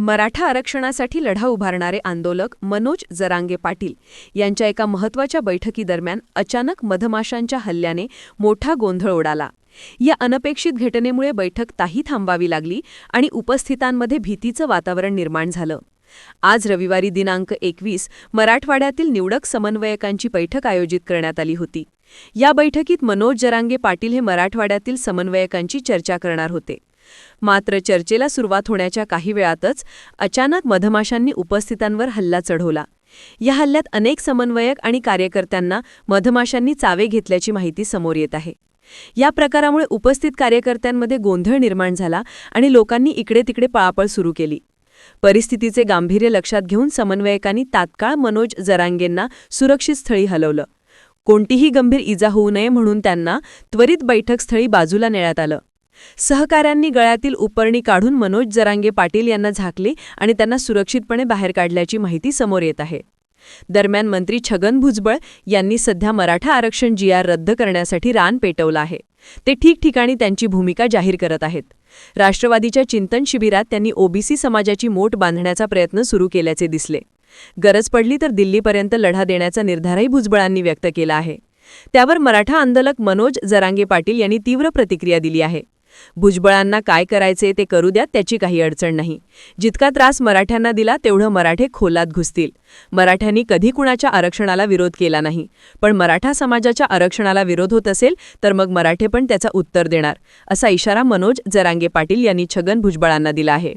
मराठा आरक्षणासाठी लढा उभारणारे आंदोलक मनोज जरांगे पाटील यांच्या एका महत्त्वाच्या बैठकीदरम्यान अचानक मधमाशांच्या हल्ल्याने मोठा गोंधळ उडाला या अनपेक्षित घटनेमुळे बैठक ताही थांबावी लागली आणि उपस्थितांमध्ये भीतीचं वातावरण निर्माण झालं. आज रविवारी दिनांक एकवीस मराठवाड्यातील निवडक समन्वयकांची बैठक आयोजित करण्यात आली होती. या बैठकीत मनोज जरांगे पाटील हे मराठवाड्यातील समन्वयकांची चर्चा करणार होते. मात्र चर्चेला सुरुवात होण्याच्या काही वेळातच अचानक मधमाशांनी उपस्थितांवर हल्ला चढवला. या हल्ल्यात अनेक समन्वयक आणि कार्यकर्त्यांना मधमाशांनी चावे घेतल्याची माहिती समोर येत आहे. या प्रकारामुळे उपस्थित कार्यकर्त्यांमध्ये गोंधळ निर्माण झाला आणि लोकांनी इकडे तिकडे पळापळ सुरू केली. परिस्थितीचे गांभीर्य लक्षात घेऊन समन्वयकांनी तात्काळ मनोज जरांगेंना सुरक्षित स्थळी हलवलं. कोणतीही गंभीर इजा होऊ नये म्हणून त्यांना त्वरित बैठकस्थळी बाजूला नेण्यात आलं. सहकाऱ्यांनी गळ्यातील उपरणी काढून मनोज जरांगे पाटील यांना झाकले आणि त्यांना सुरक्षितपणे बाहेर काढल्याची माहिती समोर येत आहे. दरम्यान मंत्री छगन भुजबळ यांनी सध्या मराठा आरक्षण जी आर रद्द करण्यासाठी रान पेटवलं आहे. ते ठिकठिकाणी त्यांची भूमिका जाहीर करत आहेत. राष्ट्रवादीच्या चिंतन शिबिरात त्यांनी ओबीसी समाजाची मोट बांधण्याचा प्रयत्न सुरू केल्याचे दिसले. गरज पडली तर दिल्लीपर्यंत लढा देण्याचा निर्धारही भुजबळांनी व्यक्त केला आहे. त्यावर मराठा आंदोलक मनोज जरांगे पाटील यांनी तीव्र प्रतिक्रिया दिली आहे. भुजबळांना काय करायचे ते करू द्यात त्याची काही अडचण नाही. जितका त्रास मराठ्यांना दिला तेवढं मराठे खोलात घुसतील. मराठ्यांनी कधी कुणाच्या आरक्षणाला विरोध केला नाही. पण मराठा समाजाच्या आरक्षणाला विरोध होत असेल तर मग मराठे पण त्याचा उत्तर देणार असा इशारा मनोज जरांगे पाटील यांनी छगन भुजबळांना दिला आहे.